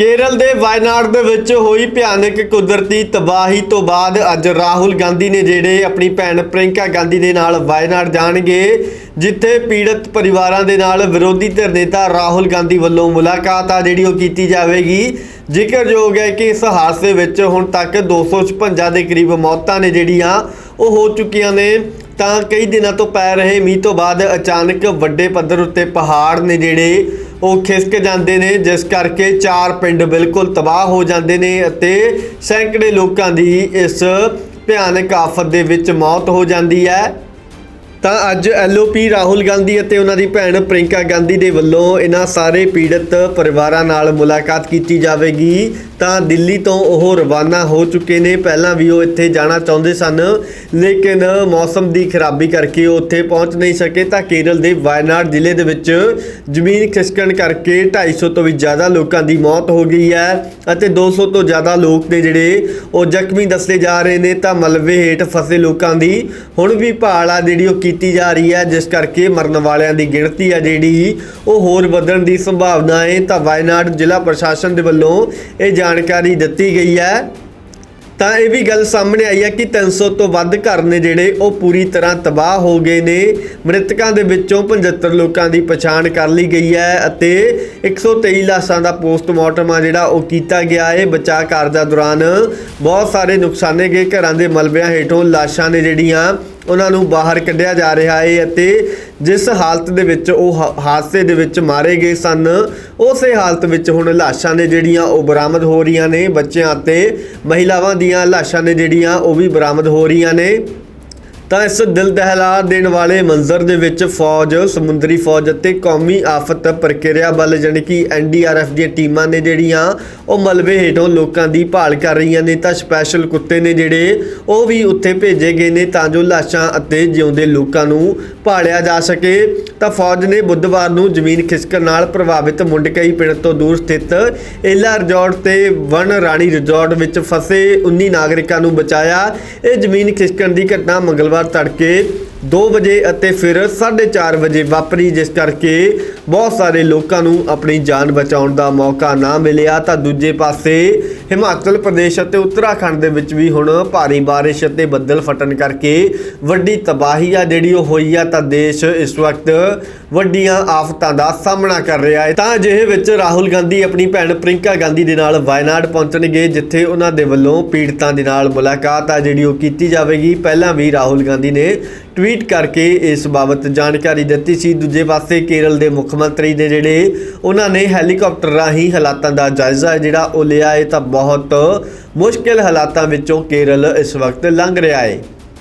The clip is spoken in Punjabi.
ਕੇਰਲ ਦੇ ਵਾਇਨਾਡ ਦੇ ਵਿੱਚ ਹੋਈ ਭਿਆਨਕ ਕੁਦਰਤੀ ਤਬਾਹੀ ਤੋਂ ਬਾਅਦ ਅੱਜ ਰਾਹੁਲ ਗਾਂਧੀ ਨੇ ਜਿਹੜੇ ਆਪਣੀ ਭੈਣ ਪ੍ਰਿੰਕਾ ਗਾਂਧੀ ਦੇ ਨਾਲ ਵਾਇਨਾਡ ਜਾਣਗੇ, ਜਿੱਥੇ ਪੀੜਤ ਪਰਿਵਾਰਾਂ ਦੇ ਨਾਲ ਵਿਰੋਧੀ ਧਿਰ ਨੇਤਾ ਰਾਹੁਲ ਗਾਂਧੀ ਵੱਲੋਂ ਮੁਲਾਕਾਤ ਆ ਜਿਹੜੀ ਉਹ ਕੀਤੀ ਜਾਵੇਗੀ। ਜ਼ਿਕਰਯੋਗ ਹੈ ਕਿ ਇਸ ਹਾਦਸੇ ਵਿੱਚ ਹੁਣ ਤੱਕ 256 ਦੇ ਕਰੀਬ ਮੌਤਾਂ ਨੇ ਜਿਹੜੀਆਂ ਉਹ ਹੋ ਚੁੱਕੀਆਂ ਨੇ। ਤਾਂ ਕਈ ਦਿਨਾਂ ਤੋਂ ਪੈ ਰਹੇ ਮੀਂਹ ਤੋਂ ਬਾਅਦ ਅਚਾਨਕ ਵੱਡੇ ਪੱਧਰ ਉੱਤੇ ਪਹਾੜ ਨੇ ਜਿਹੜੇ ਉਹ ਖਿਸਕ ਜਾਂਦੇ ਨੇ, ਜਿਸ ਕਰਕੇ ਚਾਰ ਪਿੰਡ ਬਿਲਕੁਲ ਤਬਾਹ ਹੋ ਜਾਂਦੇ ਨੇ ਅਤੇ ਸੈਂਕੜੇ ਲੋਕਾਂ ਦੀ ਇਸ ਭਿਆਨਕ ਆਫਤ ਦੇ ਵਿੱਚ ਮੌਤ ਹੋ ਜਾਂਦੀ ਹੈ। ਤਾਂ ਅੱਜ ਐਲਓਪੀ ਰਾਹੁਲ ਗਾਂਧੀ ਅਤੇ ਉਹਨਾਂ ਦੀ ਭੈਣ ਪ੍ਰਿੰਕਾ ਗਾਂਧੀ ਦੇ ਵੱਲੋਂ ਇਹਨਾਂ ਸਾਰੇ ਪੀੜਤ ਪਰਿਵਾਰਾਂ ਨਾਲ ਮੁਲਾਕਾਤ ਕੀਤੀ ਜਾਵੇਗੀ। ਤਾਂ ਦਿੱਲੀ ਤੋਂ ਉਹ ਰਵਾਨਾ ਹੋ ਚੁੱਕੇ ਨੇ। ਪਹਿਲਾਂ ਵੀ ਉਹ ਇੱਥੇ ਜਾਣਾ ਚਾਹੁੰਦੇ ਸਨ, ਲੇਕਿਨ ਮੌਸਮ ਦੀ ਖਰਾਬੀ ਕਰਕੇ ਉਹ ਉੱਥੇ ਪਹੁੰਚ ਨਹੀਂ ਸਕੇ। ਤਾਂ ਕੇਰਲ ਦੇ ਵਾਇਨਾਡ ਜ਼ਿਲ੍ਹੇ ਦੇ ਵਿੱਚ ਜ਼ਮੀਨ ਖਿਸਕਣ ਕਰਕੇ 250 ਤੋਂ ਵੀ ਜ਼ਿਆਦਾ ਲੋਕਾਂ ਦੀ ਮੌਤ ਹੋ ਗਈ ਹੈ ਅਤੇ 200 ਤੋਂ ਜ਼ਿਆਦਾ ਲੋਕ ਨੇ ਜਿਹੜੇ ਉਹ ਜ਼ਖਮੀ ਦੱਸੇ ਜਾ ਰਹੇ ਨੇ। ਤਾਂ ਮਲਬੇ ਹੇਠ ਫਸੇ ਲੋਕਾਂ ਦੀ ਹੁਣ ਵੀ ਭਾਲ ਆ ਜਿਹੜੀ ਉਹ ਕੀਤੀ ਜਾ ਰਹੀ ਹੈ, ਜਿਸ ਕਰਕੇ ਮਰਨ ਵਾਲਿਆਂ ਦੀ ਗਿਣਤੀ ਆ ਜਿਹੜੀ ਉਹ ਹੋਰ ਵਧਣ ਦੀ ਸੰਭਾਵਨਾ ਹੈ। ਤਾਂ ਵਾਇਨਾਡ ਜ਼ਿਲ੍ਹਾ ਪ੍ਰਸ਼ਾਸਨ ਦੇ ਵੱਲੋਂ ਇਹ ਜਾਣਕਾਰੀ ਦਿੱਤੀ ਗਈ ਹੈ। ਤਾਂ ਇਹ ਵੀ ਗੱਲ ਸਾਹਮਣੇ ਆਈ ਹੈ ਕਿ 300 ਤੋਂ ਵੱਧ ਘਰ ਨੇ ਜਿਹੜੇ ਉਹ ਪੂਰੀ ਤਰ੍ਹਾਂ ਤਬਾਹ ਹੋ ਗਏ ਨੇ। ਮ੍ਰਿਤਕਾਂ ਦੇ ਵਿੱਚੋਂ 75 ਲੋਕਾਂ ਦੀ ਪਛਾਣ ਕਰ ਲਈ ਗਈ ਹੈ ਅਤੇ 123 ਲਾਸ਼ਾਂ ਦਾ ਪੋਸਟਮਾਰਟਮ ਆ ਜਿਹੜਾ ਉਹ ਕੀਤਾ ਗਿਆ। ਹੈ ਬਚਾਅ ਕਾਰਜਾਂ ਦੌਰਾਨ ਬਹੁਤ ਸਾਰੇ ਨੁਕਸਾਨੇ ਗਏ। ਘਰਾਂ ਦੇ ਮਲਬਿਆਂ ਹੇਠੋਂ ਲਾਸ਼ਾਂ ਨੇ ਜਿਹੜੀਆਂ ਉਹਨਾਂ ਨੂੰ ਬਾਹਰ ਕੱਢਿਆ ਜਾ ਰਿਹਾ ਹੈ ਅਤੇ ਜਿਸ ਹਾਲਤ ਦੇ ਵਿੱਚ ਉਹ ਹਾ- ਹਾਦਸੇ ਦੇ ਵਿੱਚ ਮਾਰੇ ਗਏ ਸਨ, ਉਸੇ ਹਾਲਤ ਵਿੱਚ ਹੁਣ ਲਾਸ਼ਾਂ ਨੇ ਜਿਹੜੀਆਂ ਉਹ ਬਰਾਮਦ ਹੋ ਰਹੀਆਂ ਨੇ, ਬੱਚਿਆਂ ਅਤੇ ਮਹਿਲਾਵਾਂ ਦੀਆਂ ਲਾਸ਼ਾਂ ਨੇ ਜਿਹੜੀਆਂ ਉਹ ਵੀ ਬਰਾਮਦ ਹੋ ਰਹੀਆਂ ਨੇ। ਤਾਂ ਇਸ ਦਿਲ ਦਹਿਲਾ ਦੇਣ ਵਾਲੇ ਮੰਜ਼ਰ ਦੇ ਵਿੱਚ ਫੌਜ, ਸਮੁੰਦਰੀ ਫੌਜ ਅਤੇ ਕੌਮੀ ਆਫਤ ਪ੍ਰਕਿਰਿਆ ਬਲ ਜਾਣੀ ਕਿ ਐਨਡੀਆਰਐਫ ਦੀਆਂ ਟੀਮਾਂ ਨੇ ਜਿਹੜੀਆਂ ਉਹ ਮਲਬੇ ਹੇਠੋਂ ਲੋਕਾਂ ਦੀ ਭਾਲ ਕਰ ਰਹੀਆਂ ਨੇ ਤਾਂ ਸਪੈਸ਼ਲ ਕੁੱਤੇ ਨੇ ਜਿਹੜੇ ਉਹ ਵੀ ਉੱਥੇ ਭੇਜੇ ਗਏ ਨੇ ਤਾਂ ਜੋ ਲਾਸ਼ਾਂ ਅਤੇ ਜਿਉਂਦੇ ਲੋਕਾਂ ਨੂੰ ਭਾਲਿਆ ਜਾ ਸਕੇ। ਤਾਂ ਫੌਜ ਨੇ ਬੁੱਧਵਾਰ ਨੂੰ ਜ਼ਮੀਨ ਖਿਸਕਣ ਨਾਲ ਪ੍ਰਭਾਵਿਤ ਮੁੰਡਕਈ ਪਿੰਡ ਤੋਂ ਦੂਰ ਸਥਿਤ ਏਲਾ ਰਿਜ਼ੋਰਟ ਤੇ ਵਨ ਰਾਣੀ ਰਿਜ਼ੋਰਟ ਵਿੱਚ ਫਸੇ 19 ਨਾਗਰਿਕਾਂ ਨੂੰ ਬਚਾਇਆ। ਇਹ ਜ਼ਮੀਨ ਖਿਸਕਣ ਦੀ ਘਟਨਾ ਮੰਗਲਵਾਰ ਤੜਕੇ 2 ਵਜੇ ਅਤੇ ਫਿਰ 4:30 ਵਜੇ ਵਾਪਰੀ, ਜਿਸ ਕਰਕੇ ਬਹੁਤ ਸਾਰੇ ਲੋਕਾਂ ਨੂੰ ਆਪਣੀ ਜਾਨ ਬਚਾਉਣ ਦਾ ਮੌਕਾ ਨਾ ਮਿਲਿਆ। ਤਾਂ ਦੂਜੇ ਪਾਸੇ ਹਿਮਾਚਲ ਪ੍ਰਦੇਸ਼ ਅਤੇ ਉੱਤਰਾਖੰਡ ਦੇ ਵਿੱਚ ਵੀ ਹੁਣ ਭਾਰੀ ਬਾਰਿਸ਼ ਅਤੇ ਬੱਦਲ ਫਟਣ ਕਰਕੇ ਵੱਡੀ ਤਬਾਹੀ ਆ ਜਿਹੜੀ ਉਹ ਹੋਈ ਆ। ਤਾਂ ਦੇਸ਼ ਇਸ ਵਕਤ ਵੱਡੀਆਂ ਆਫਤਾਂ ਦਾ ਸਾਹਮਣਾ ਕਰ ਰਿਹਾ ਹੈ। ਤਾਂ ਅਜਿਹੇ ਵਿੱਚ ਰਾਹੁਲ ਗਾਂਧੀ ਆਪਣੀ ਭੈਣ ਪ੍ਰਿੰਕਾ ਗਾਂਧੀ ਦੇ ਨਾਲ ਵਾਇਨਾਡ ਪਹੁੰਚਣਗੇ, ਜਿੱਥੇ ਉਹਨਾਂ ਦੇ ਵੱਲੋਂ ਪੀੜਤਾਂ ਦੇ ਨਾਲ ਮੁਲਾਕਾਤ ਆ ਜਿਹੜੀ ਉਹ ਕੀਤੀ ਜਾਵੇਗੀ। ਪਹਿਲਾਂ ਵੀ ਰਾਹੁਲ ਗਾਂਧੀ ਨੇ ਟਵੀਟ ਕਰਕੇ ਇਸ ਬਾਬਤ ਜਾਣਕਾਰੀ ਦਿੱਤੀ ਸੀ। ਦੂਜੇ ਪਾਸੇ ਕੇਰਲ ਦੇ ਮੁੱਖ ਮੰਤਰੀ ਨੇ ਜਿਹੜੇ ਉਹਨਾਂ ਨੇ ਹੈਲੀਕਾਪਟਰ ਰਾਹੀਂ ਹਾਲਾਤਾਂ ਦਾ ਜਾਇਜ਼ਾ ਹੈ, ਜਿਹੜਾ ਉਹ ਲਿਆ ਹੈ, ਤਾਂ ਬਹੁਤ ਮੁਸ਼ਕਿਲ ਹਾਲਾਤਾਂ ਵਿੱਚੋਂ ਕੇਰਲ ਇਸ ਵਕਤ ਲੰਘ ਰਿਹਾ ਹੈ।